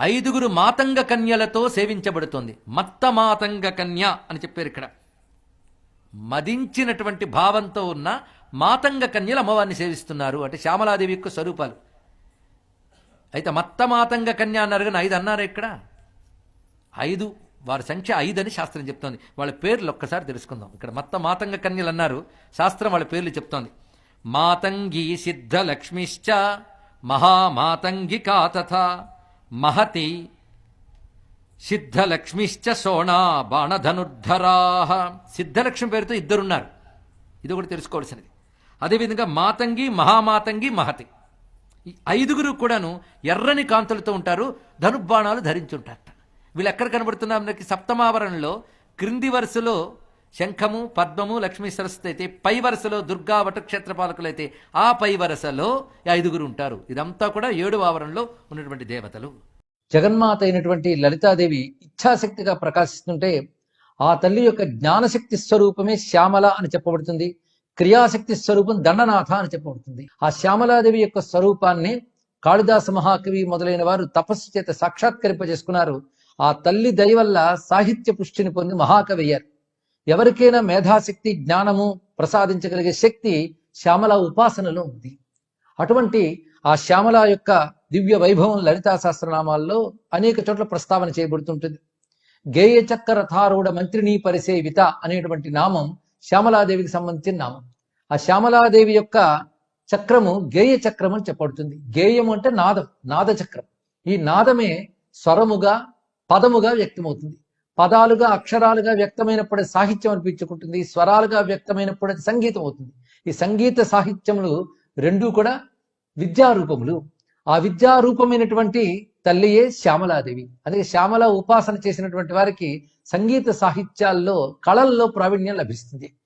ఐదుగురు మాతంగ కన్యలతో సేవించబడుతోంది. మత్త మాతంగ కన్య అని చెప్పారు ఇక్కడ. మదించినటువంటి భావంతో ఉన్న మాతంగ కన్యలు అమ్మవారిని సేవిస్తున్నారు. అంటే శ్యామలాదేవి యొక్క స్వరూపాలు. అయితే మత్త మాతంగ కన్య అన్నారు కానీ ఐదు అన్నారు ఇక్కడ? ఐదు వారి సంఖ్య ఐదని శాస్త్రం చెప్తోంది. వాళ్ళ పేర్లు ఒక్కసారి తెలుసుకుందాం. ఇక్కడ మత్త మాతంగ కన్యలు అన్నారు. శాస్త్రం వాళ్ళ పేర్లు చెప్తోంది. మాతంగి సిద్ధ లక్ష్మిశ్చ మహామాతంగికా తథ మహతి సిద్ధలక్ష్మిశ్చ సోణా బాణధనుర్ధరా. సిద్ధలక్ష్మి పేరుతో ఇద్దరున్నారు. ఇది ఒకటి తెలుసుకోవాల్సినది. అదేవిధంగా మాతంగి మహామాతంగి మహతి. ఐదుగురు కూడాను ఎర్రని కాంతులతో ఉంటారు. ధనుర్బాణాలు ధరించుంటారట. వీళ్ళు ఎక్కడ కనబడుతున్నారు మనకి సప్తమావరణలో క్రింది వరుసలో శంఖము పద్మము లక్ష్మీ సరస్వతి అయితే పై వరుసలో దుర్గా వటక్షేత్రపాలకులు అయితే ఆ పై వరుసలో ఐదుగురు ఉంటారు. ఇదంతా కూడా ఏడు ఆవరణలో ఉన్నటువంటి దేవతలు. జగన్మాత అయినటువంటి లలితాదేవి ఇచ్ఛాశక్తిగా ప్రకాశిస్తుంటే ఆ తల్లి యొక్క జ్ఞానశక్తి స్వరూపమే శ్యామల అని చెప్పబడుతుంది. క్రియాశక్తి స్వరూపం దండనాథ అని చెప్పబడుతుంది. ఆ శ్యామలాదేవి యొక్క స్వరూపాన్ని కాళిదాస మహాకవి మొదలైన వారు తపస్సు చేత సాక్షాత్కరింపజేసుకున్నారు. ఆ తల్లి దయవల్ల సాహిత్య పుష్టిని పొంది మహాకవి అయ్యారు ఎవరికైనా మేధాశక్తి జ్ఞానము ప్రసాదించగలిగే శక్తి శ్యామల ఉపాసనలో ఉంది. అటువంటి ఆ శ్యామల యొక్క దివ్య వైభవం లలితా సహస్రనామాల్లో అనేక చోట్ల ప్రస్తావన చేయబడుతుంటుంది. గేయ చక్ర థారూఢ మంత్రిని పరిసేవిత అనేటువంటి నామం శ్యామలాదేవికి సంబంధించిన నామం. ఆ శ్యామలాదేవి యొక్క చక్రము గేయ చక్రం అని చెప్పబడుతుంది. గేయము అంటే నాదం నాద చక్రం ఈ నాదమే స్వరముగా పదముగా వ్యక్తమవుతుంది. పదాలుగా అక్షరాలుగా వ్యక్తమైనప్పుడు సాహిత్యం అనిపించుకుంటుంది. స్వరాలుగా వ్యక్తమైనప్పుడు సంగీతం అవుతుంది. ఈ సంగీత సాహిత్యములు రెండూ కూడా విద్యారూపములు. ఆ విద్యారూపమైనటువంటి తల్లియే శ్యామలాదేవి. అదే శ్యామల ఉపాసన చేసినటువంటి వారికి సంగీత సాహిత్యాల్లో కళల్లో ప్రావీణ్యం లభిస్తుంది.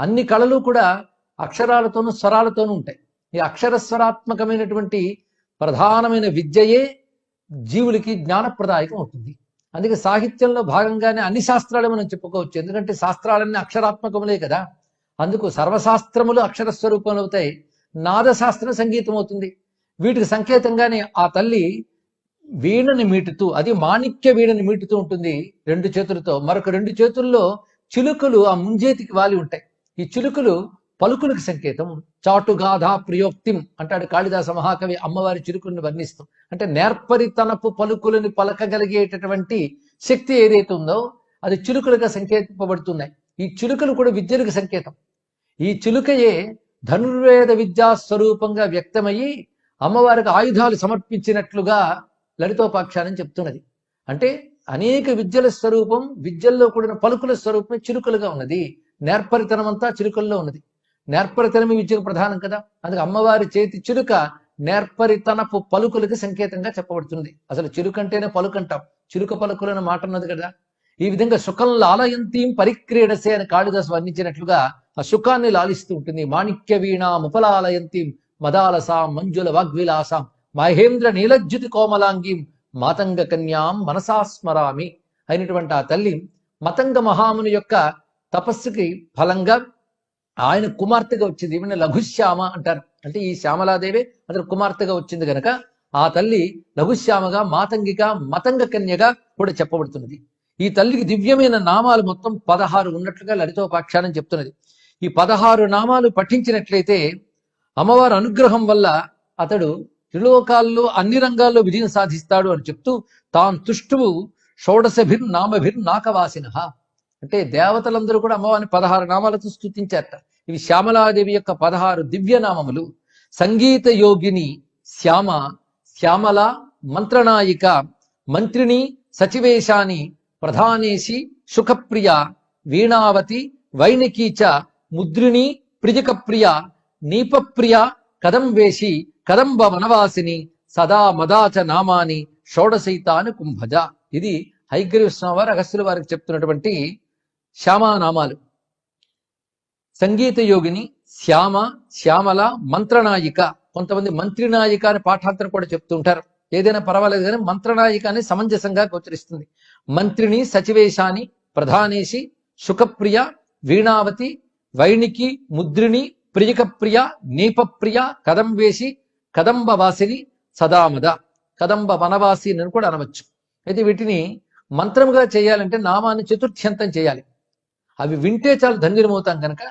అన్ని కళలు కూడా అక్షరాలతోనూ స్వరాలతోనూ ఉంటాయి. ఈ అక్షరస్వరాత్మకమైనటువంటి ప్రధానమైన విద్యయే జీవులకి జ్ఞానప్రదాయకం అవుతుంది. అందుకే సాహిత్యంలో భాగంగానే అన్ని శాస్త్రాలు మనం చెప్పుకోవచ్చు. ఎందుకంటే శాస్త్రాలన్నీ అక్షరాత్మకములే కదా. అందుకు సర్వశాస్త్రములు అక్షర స్వరూపంలో అవుతాయి. నాదశాస్త్రం సంగీతం అవుతుంది. వీటికి సంకేతంగానే ఆ తల్లి వీణని మీటుతూ అది మాణిక్య వీణని మీటుతూ ఉంటుంది రెండు చేతులతో. మరొక రెండు చేతుల్లో చిలుకలు ఆ ముంజేతికి వాలి ఉంటాయి. ఈ చిలుకలు పలుకులకు సంకేతం. చాటుగాధా ప్రియోక్తిం అంటాడు కాళిదాస మహాకవి అమ్మవారి చిరుకుని వర్ణిస్తూ. అంటే నేర్పరితనపు పలుకులను పలకగలిగేటటువంటి శక్తి ఏదైతే ఉందో అది చిలుకలుగా సంకేతింపబడుతున్నాయి. ఈ చిలుకలు కూడా విద్యలకు సంకేతం. ఈ చిలుకయే ధనుర్వేద విద్యా స్వరూపంగా వ్యక్తమయ్యి అమ్మవారికి ఆయుధాలు సమర్పించినట్లుగా లలితోపాఖ్యానం చెప్తున్నది. అంటే అనేక విద్యల స్వరూపం విద్యల్లో కూడిన పలుకుల స్వరూపమే చిలుకలుగా ఉన్నది. నేర్పరితనం అంతా చిలుకల్లో ఉన్నది. నేర్పరితనమి విద్యకు ప్రధానం కదా. అందుకే అమ్మవారి చేతి చిలుక నేర్పరితనపు పలుకులకి సంకేతంగా చెప్పబడుతుంది. అసలు చిలుకంటేనే పలుకంటాం. చిలుక అనే మాట ఉన్నది కదా. ఈ విధంగా సుఖం లాలయంతీం పరిక్రీడసే అని కాళిదాసు వర్ణించినట్లుగా ఆ సుఖాన్ని లాలిస్తూ ఉంటుంది. మాణిక్య వీణ ముపలాలయంతీం మదాలసాం మంజుల వాగ్విలాసాం మహేంద్ర నీలజ్యుతి కోమలాంగీం మాతంగ కన్యాం మనసా స్మరామి అయినటువంటి ఆ తల్లి మతంగ మహాముని యొక్క తపస్సుకి ఫలంగా ఆయన కుమార్తెగా వచ్చింది. ఈమెను లఘుశ్యామ అంటారు. అంటే ఈ శ్యామలాదేవి అతను కుమార్తెగా వచ్చింది గనక ఆ తల్లి లఘుశ్యామగా మాతంగిగా మతంగ కన్యగా కూడా చెప్పబడుతున్నది. ఈ తల్లికి దివ్యమైన నామాలు మొత్తం పదహారు ఉన్నట్లుగా లలితోపాఖ్యానం చెప్తున్నది. ఈ పదహారు నామాలు పఠించినట్లయితే అమ్మవారి అనుగ్రహం వల్ల అతడు త్రిలోకాల్లో అన్ని రంగాల్లో విజయం సాధిస్తాడు అని చెప్తూ తాను తుష్టువు షోడశభిర్ నామభిర్ నాకవాసిన అంటే దేవతలందరూ కూడా అమ్మవారిని పదహారు నామాలతో స్థుతించారట ఇవి శ్యామలాదేవి యొక్క పదహారు దివ్యనామములు. సంగీత యోగిని శ్యామ శ్యామల మంత్రనాయిక మంత్రిని సచివేశాని ప్రధానేశి సుఖప్రియ వీణావతి వైణికీచ ముద్రిణి ప్రిజకప్రియ నీపప్రియ కదంబేషి కదంబ వనవాసిని సదా మదాచ నామాని షోడశైతాను కుంభజ. ఇది హైగ్రీవ స్వామివారు వారికి చెప్తున్నటువంటి శ్యామానామాలు. సంగీత యోగిని శ్యామ శ్యామల మంత్రనాయిక. కొంతమంది మంత్రినాయిక అని పాఠాంతరం కూడా చెప్తుంటారు ఏదైనా పర్వాలేదు కానీ మంత్రనాయిక అని సమంజసంగా గోచరిస్తుంది. మంత్రిని సచివేశాని ప్రధానేశి సుఖప్రియ వీణావతి వైణికి ముద్రిణి ప్రియకప్రియ నీపప్రియ కదంబేసి కదంబవాసిని సదామద కదంబ వనవాసి అని కూడా అనవచ్చు. అయితే వీటిని మంత్రముగా చేయాలంటే నామాన్ని చతుర్థ్యంతం చేయాలి. అవి వింటే చాలు ధన్యులమవుతాం కనుక